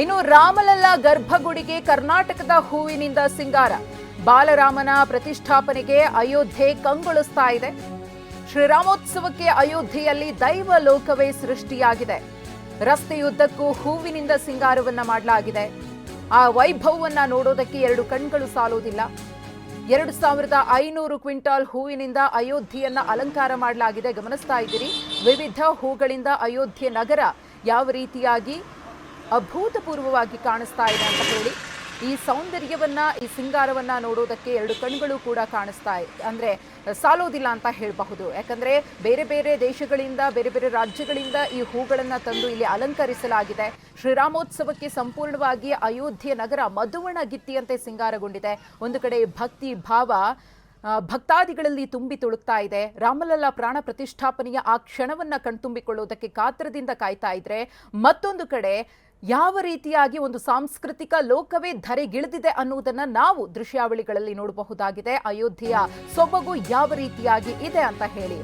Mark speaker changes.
Speaker 1: ಇನ್ನು ರಾಮಲಲ್ಲ ಗರ್ಭಗುಡಿಗೆ ಕರ್ನಾಟಕದ ಹೂವಿನಿಂದ ಸಿಂಗಾರ. ಬಾಲರಾಮನ ಪ್ರತಿಷ್ಠಾಪನೆಗೆ ಅಯೋಧ್ಯೆ ಕಂಗೊಳಿಸ್ತಾ ಇದೆ. ಶ್ರೀರಾಮೋತ್ಸವಕ್ಕೆ ಅಯೋಧ್ಯೆಯಲ್ಲಿ ದೈವ ಲೋಕವೇ ಸೃಷ್ಟಿಯಾಗಿದೆ. ರಸ್ತೆಯುದ್ದಕ್ಕೂ ಹೂವಿನಿಂದ ಸಿಂಗಾರವನ್ನ ಮಾಡಲಾಗಿದೆ. ಆ ವೈಭವವನ್ನ ನೋಡೋದಕ್ಕೆ ಎರಡು ಕಣ್ಗಳು ಸಾಲೋದಿಲ್ಲ. ಎರಡು ಸಾವಿರದ ಐನೂರು ಕ್ವಿಂಟಾಲ್ ಹೂವಿನಿಂದ ಅಯೋಧ್ಯೆಯನ್ನ ಅಲಂಕಾರ ಮಾಡಲಾಗಿದೆ. ಗಮನಿಸ್ತಾ ಇದ್ದೀರಿ. ವಿವಿಧ ಹೂಗಳಿಂದ ಅಯೋಧ್ಯೆ ನಗರ ಯಾವ ರೀತಿಯಾಗಿ ಅಭೂತಪೂರ್ವವಾಗಿ ಕಾಣಿಸ್ತಾ ಇದೆ ಅಂತ ಹೇಳಿ. ಈ ಸೌಂದರ್ಯವನ್ನ, ಈ ಸಿಂಗಾರವನ್ನ ನೋಡೋದಕ್ಕೆ ಎರಡು ಕಣ್ಗಳು ಕೂಡ ಕಾಣಿಸ್ತಾ ಅಂದ್ರೆ ಸಾಲೋದಿಲ್ಲ ಅಂತ ಹೇಳಬಹುದು. ಯಾಕಂದ್ರೆ ಬೇರೆ ಬೇರೆ ದೇಶಗಳಿಂದ, ಬೇರೆ ಬೇರೆ ರಾಜ್ಯಗಳಿಂದ ಈ ಹೂಗಳನ್ನ ತಂದು ಇಲ್ಲಿ ಅಲಂಕರಿಸಲಾಗಿದೆ. ಶ್ರೀರಾಮೋತ್ಸವಕ್ಕೆ ಸಂಪೂರ್ಣವಾಗಿ ಅಯೋಧ್ಯೆ ನಗರ ಮಧುವಣ ಗಿತ್ತಿಯಂತೆ ಸಿಂಗಾರಗೊಂಡಿದೆ. ಒಂದು ಕಡೆ ಭಕ್ತಿ ಭಾವ ಭಕ್ತಾದಿಗಳಲ್ಲಿ ತುಂಬಿ ತುಳುಕ್ತಾ ಇದೆ. ರಾಮಲಲ್ಲ ಪ್ರಾಣ ಪ್ರತಿಷ್ಠಾಪನೆಯ ಆ ಕ್ಷಣವನ್ನ ಕಣ್ತುಂಬಿಕೊಳ್ಳೋದಕ್ಕೆ ಕಾತ್ರದಿಂದ ಕಾಯ್ತಾ ಇದ್ರೆ ಮತ್ತೊಂದು ಕಡೆ ಯಾವ ರೀತಿಯಾಗಿ ಒಂದು ಸಾಂಸ್ಕೃತಿಕ ಲೋಕವೇ ಧರೆಗಿಳಿದಿದೆ ಅನ್ನುವುದನ್ನ ನಾವು ದೃಶ್ಯಾವಳಿಗಳಲ್ಲಿ ನೋಡಬಹುದಾಗಿದೆ. ಅಯೋಧ್ಯೆಯ ಸೊಬಗು ಯಾವ ರೀತಿಯಾಗಿ ಇದೆ ಅಂತ ಹೇಳಿ.